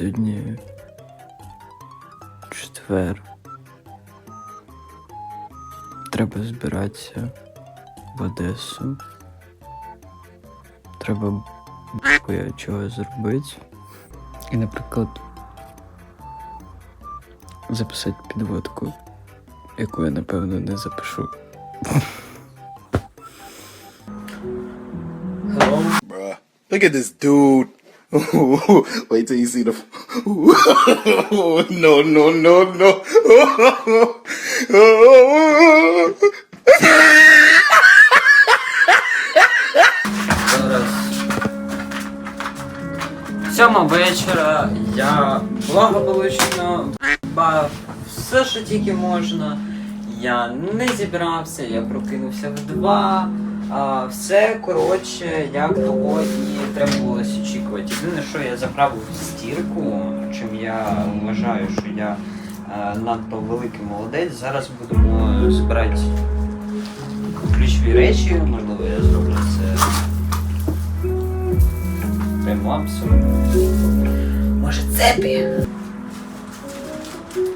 Сьогодні четвер. Треба збиратися в Одесу. Треба я чого зробити. І, наприклад, записати підводку, яку я напевно не запишу. Bruh. Look at this dude. Wait till you see the. no, no, no, no. Сьома вечора я благополучно бав все, що тільки можна. Я не зібрався, я прокинувся в два. А, все коротше, як того і треба було очікувати. Єдине, що я заправив стірку, чим я вважаю, що я е, надто великий молодець. Зараз будемо збирати ключові речі, можливо, я зроблю це таймлапсом. Може цепі?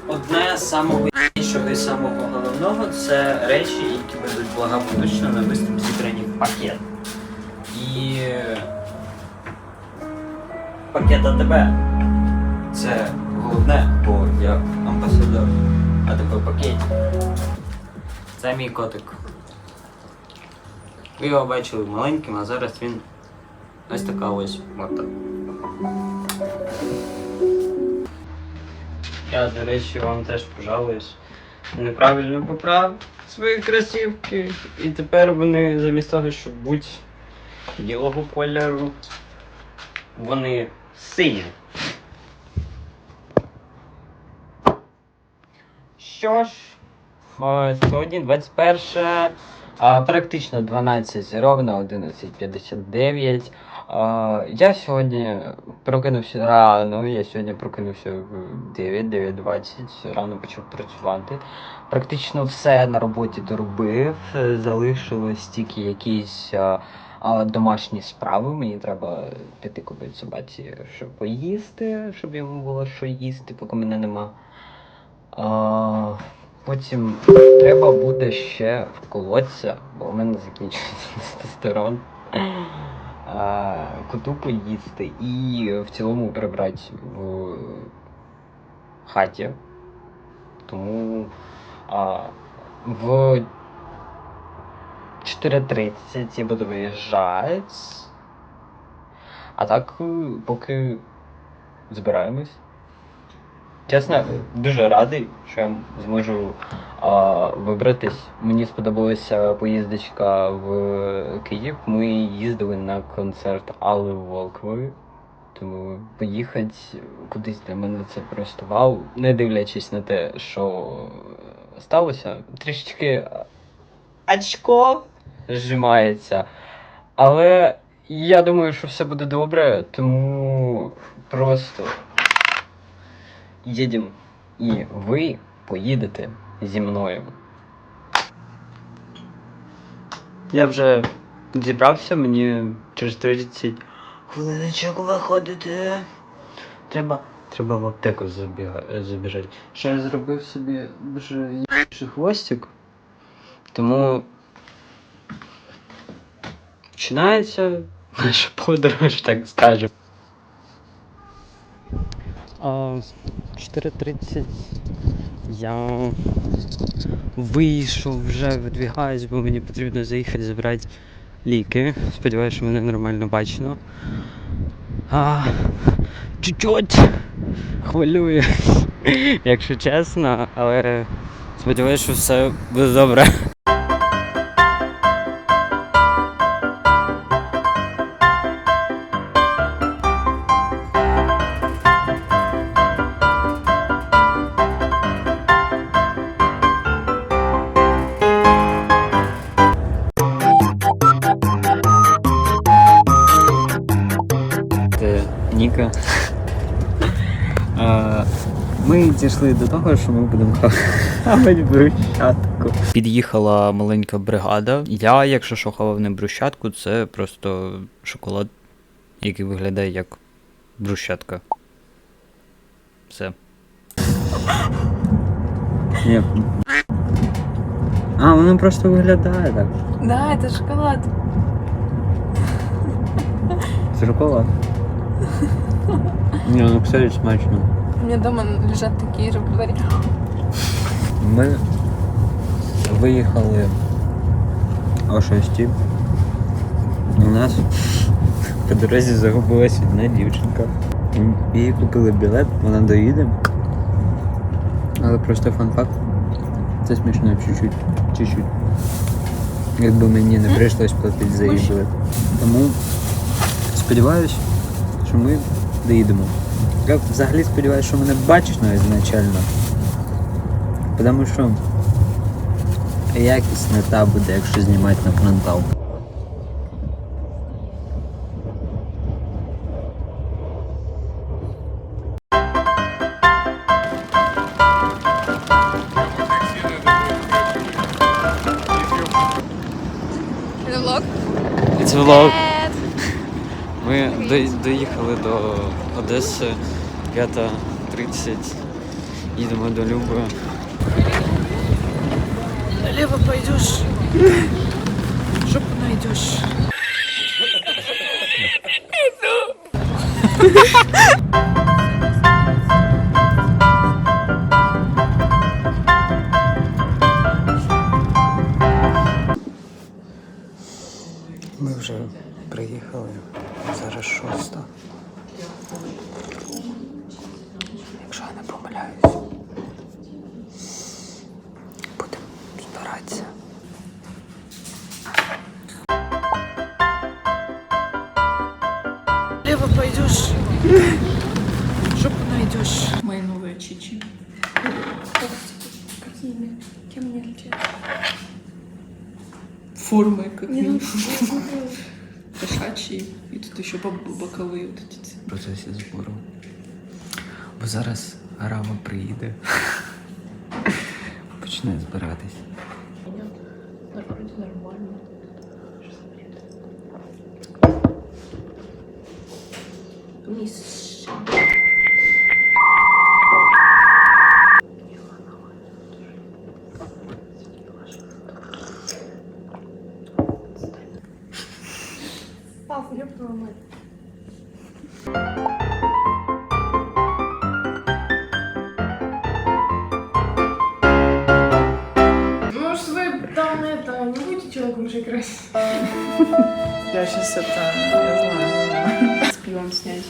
Одне з самого іншого і самого головного це речі, які будуть благополучно навести зібрані в пакет. І пакет АТБ. Це головне, бо я амбасадор АТБ пакетів. Це мій котик. Ви його бачили маленьким, а зараз він ось така ось морда. Я, до речі, вам теж пожалуюсь. Неправильно поправ свої кросівки. І тепер вони замість того, щоб бути білого кольору, вони сині. Що ж, о, сьогодні 21, а, практично 12, ровно 11.59. Я сьогодні прокинувся рано, я сьогодні прокинувся в 9, 9.20, рано почав працювати. Практично все на роботі доробив, залишилось тільки якісь домашні справи. Мені треба піти купити собаці, щоб поїсти, щоб йому було що їсти, поки мене нема. А, потім треба буде ще вколотися, бо в мене закінчується тестостерон. Коту поїсти і в цілому прибрати в хаті. Тому а, в 4.30 я буду виїжджати. А так, поки збираємось. Чесно, дуже радий, що я зможу а, вибратись. Мені сподобалася поїздочка в Київ. Ми їздили на концерт Алли Волкової. Тому поїхати кудись для мене це просто вау. Не дивлячись на те, що сталося, трішечки очко зжимається. Але я думаю, що все буде добре, тому просто їдемо. І ви поїдете зі мною. Я вже зібрався, мені через 30 хвилиночок виходити. Треба. Треба в аптеку забіжати. Ще я зробив собі дуже хвостик. Тому починається наша подорож, так скажемо. А, 4.30 я вийшов вже видвігаюсь, бо мені потрібно заїхати забрати ліки. Сподіваюся, що мене нормально бачно. А, чуть-чуть хвилюю, якщо чесно, але сподіваюся, що все буде добре. Дійшли до того, що ми будемо хавати брусчатку. Під'їхала маленька бригада. Я, якщо що хавав не брусчатку, це просто шоколад, який виглядає як брусчатка. Все. Ні. А, воно просто виглядає так. Да, это шоколад. Шоколад. Ні, ну кстати, смачно. У меня дома лежат такие же дворе. Ми виїхали о 6. У нас по дорозі загубилась одна дівчинка. Їй купили білет, вона доїде. Але просто фан-факт. Це смішно чуть-чуть. Чуть-чуть. Якби мені не прийшлось платити за її білет. Тому сподіваюсь, що ми доїдемо. Я взагалі сподіваюся, що мене бачиш навіть ізначально. Тому що якість не та буде, якщо знімати на фронтал. Це влог. Ми до- доїхали до Одеси 5.30. Їдемо до Люби. Наліво пойдеш. Жопу найдешь. Формы какие. Кошачьи. И тут еще боковые вот эти. В процесі збору. Бо зараз Арама приїде. Почне збиратись. Вроде нормально. Вниз. Будете человеком уже играть? Я сейчас это, я знаю. С пивом снять.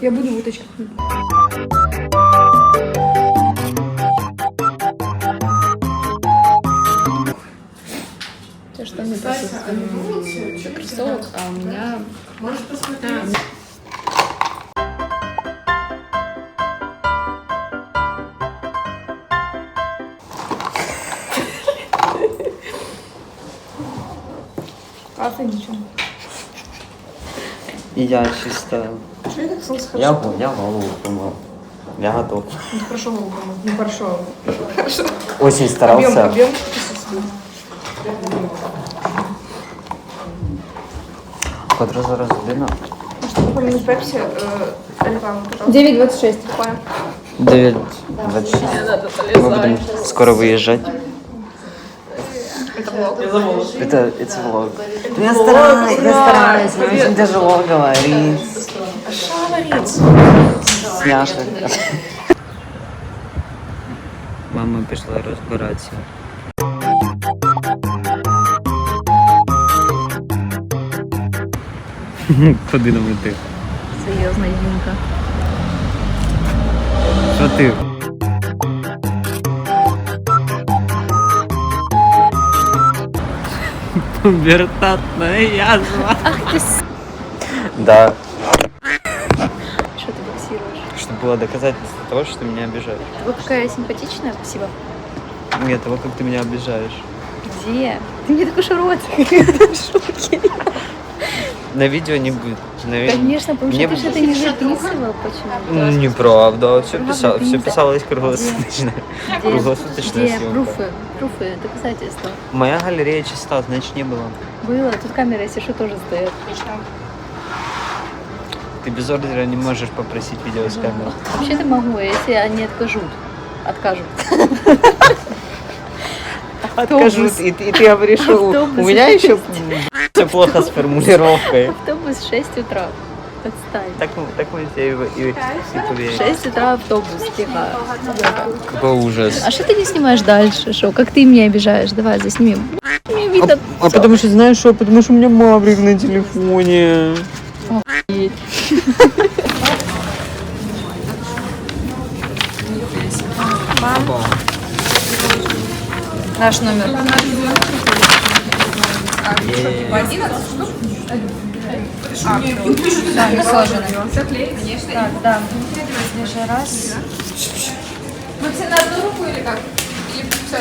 Я буду в уточках. У тебя что, не просто кроссовок, а у меня... Можешь посмотреть. І я чисто. Что я так сразу Я, го- я голову помив. Я готов. Ну, хорошо, Вова, ну хорошо. Хорошо. Очень Объем, старався. объем. Котра зараз година? Что помню пепси, э, рекламу, пожалуйста. 9.26. Понял. 9.26. Ми будемо скоро виїжджати. Это влог. Это, это влог. Я стараюсь, я стараюсь, мне очень тяжело говорить. Что говорить? Сняшка. Мама пішла розбиратися. Куди нам іти? Серьезно, Юнка. Що ти? Пубертатная язва. Да, Что ты боксируешь? чтобы было доказательство того, что ты меня обижаешь. Вы какая симпатичная, спасибо. Нет, того, как ты меня обижаешь. Где? Ты мне такой шарот. в шоке. На видео не будет. На ви- Конечно, потому что Мне ты же это не записывал почему-то. М, Неправда, все, Ладно, писал, ты все не писалось круглосуточно. Где? Круглосуточная Где съемка. пруфы? Пруфы, доказательства. Моя галерея чиста, значит не было. Было, тут камера, если что, тоже стоят. Ты ты без ордера не можешь попросить видео с камеры. Вообще-то могу, если они откажут. Откажут. Откажут, и, и ты что у, Автобус. у меня еще все плохо с формулировкой. Автобус в 6 утра. Отстань. Так, мы- так мы тебе и, и, и В поверим. 6 утра автобус, тихо. Какой ужас. А что ты не снимаешь дальше? Шо, как ты меня обижаешь? Давай, заснимем. Мне видно А потому что знаешь что? Потому что у меня Маврик на телефоне. Наш номер. А, Да, не сложено. Так, да. Следующий раз. Мы все на одну руку или как? Или все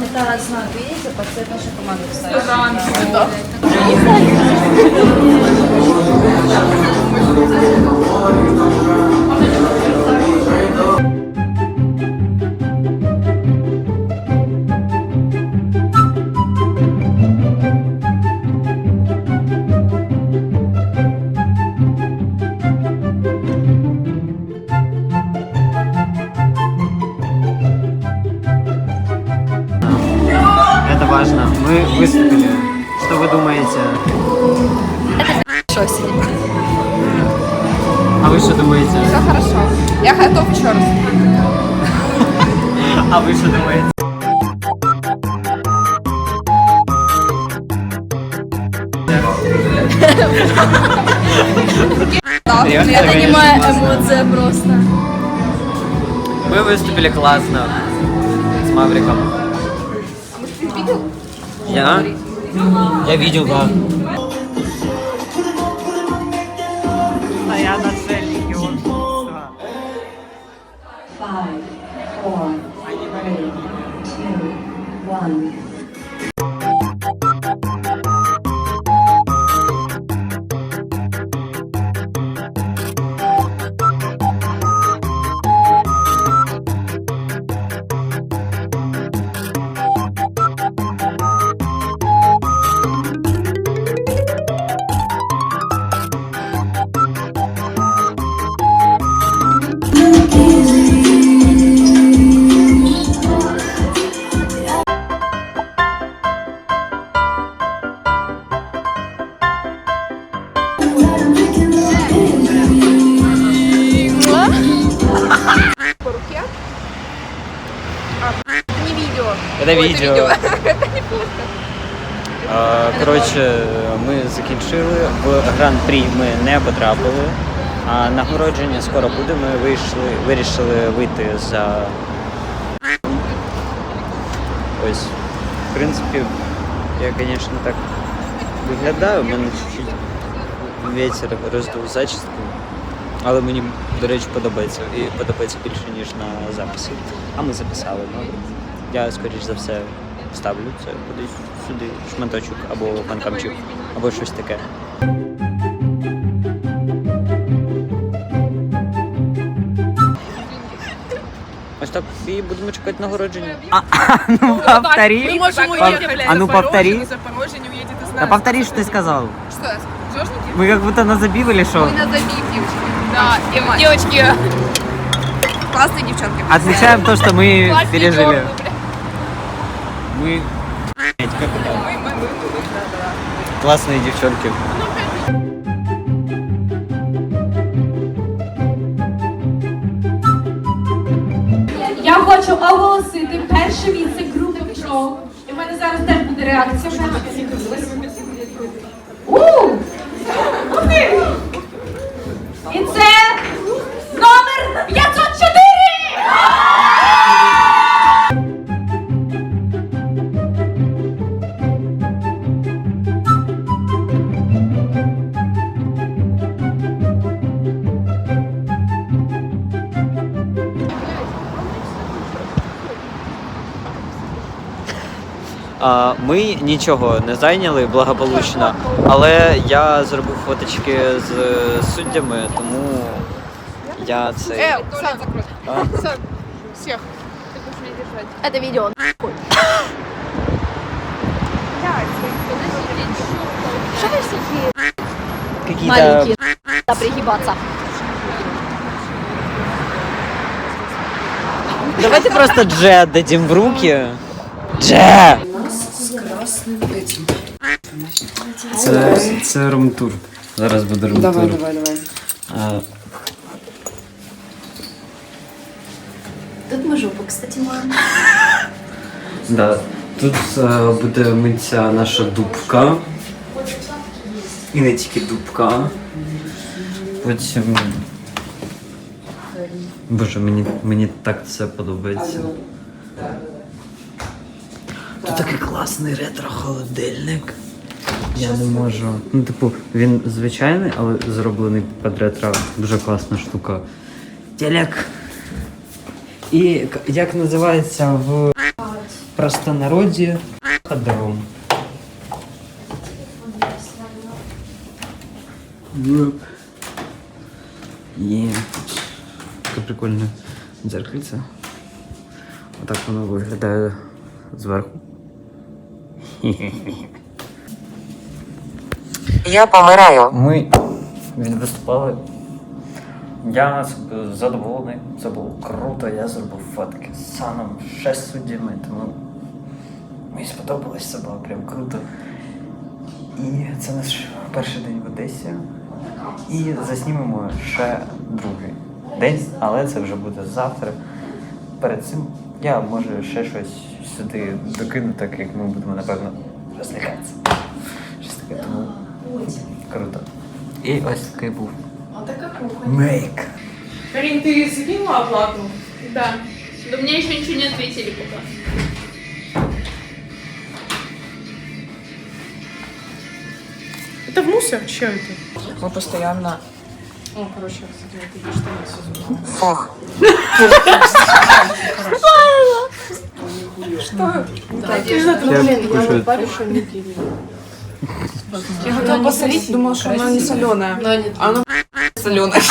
Это знак, видите, под цвет нашей команды вставить. Это важно. Мы выступили. Что вы думаете? Что сидим? А вы что думаете? Все хорошо. Я готов еще раз. А вы что думаете? Это не моя эмоция просто. Мы выступили классно с Мавриком. Я? Я видел, да. Видео. Это Ой, відео. А, Коротше, ми закінчили. В гран-прі ми не потрапили. А нагородження скоро буде. Ми вийшли, вирішили вийти за. Ось. В принципі, я, звісно, так виглядаю, у мене чуть-чуть вітер роздув зачіску. Але мені, до речі, подобається. І подобається більше, ніж на записі. А ми записали, ну Я, скоріш за все, вставлю це кудись сюди, шматочок або панкамчик, або щось таке. Ось так і будемо чекати нагородження. Ну, повтори. Мы можем Пов- уехать, блядь, А ну, Запорожье, повтори. но Запорожье не уедет из Да нас. повтори, что ты сказал. Что я сказала? Жёжники? Мы как будто на забив или что? Мы на забив, девочки. Да, и девочки, Классные девчонки. Отмечаем то, что мы классные пережили. дёрны, блядь. Ми. Блять, как это? Мы, мы, мы, мы, да, да, да. Классные девчонки. Я хочу оголосити перше місце групи ПРО. І в мене зараз теж буде реакція. У! нічого не зайняли благополучно, але я зробив фоточки з суддями, тому я це. Э, туалет закрой. Сам, Это видео. Что вы все Какие-то маленькие? Да пригибаться. Давайте просто Дже дадим в руки. Дже! Це, це румтур. Зараз буде румтур. Давай, давай, давай. А, Тут мы жопу, кстати, моем. да. Тут е, буде митися наша дубка. І не тільки дубка. Потім. Боже, мені, мені так це подобається. Такий класний ретро-холодильник. Я не можу. Ну, типу, він звичайний, але зроблений під ретро. Дуже класна штука. Телек. І як називається в простонароді ходором. Є. Таке прикольне дзеркальце. Отак воно виглядає зверху. Я помираю. Ми відвиступали. Я задоволений. Це було круто. Я зробив фотки з Саном, ще з суддями, тому мені сподобалось, це було прям круто. І це наш перший день в Одесі. І заснімемо ще другий день, але це вже буде завтра. Перед цим я може ще щось сюди докину, так як ми будемо, напевно, розлягатися. Щось таке, тому круто. І ось такий був. Мейк. Карин, ты закинула оплату? Да. Да мне еще ничего не ответили пока. Это в мусор? Че это? Мы постоянно... О, короче, кстати, вот эти штаны сезон. Фух. Я хотела посолить, думала, что она не соленая. Она соленая.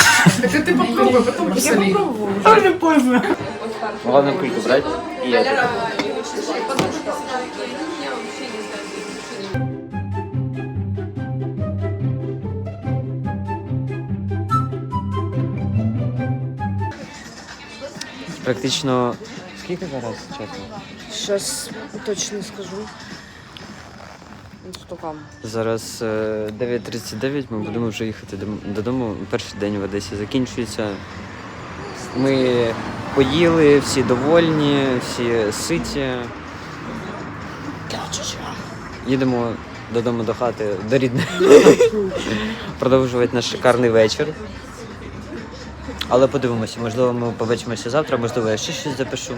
Так ты попробуй, потом посоли. Я попробую. Ладно, кульку брать. І я Практично. Скільки зараз чесно? Сейчас точно скажу. Стукам. Зараз е, 9.39, ми будемо вже їхати дом- додому. Перший день в Одесі закінчується. Ми поїли, всі довольні, всі ситі. Їдемо додому до хати, до рідної. Продовжувати наш шикарний вечір. Але подивимося, можливо, ми побачимося завтра, можливо, я ще щось запишу.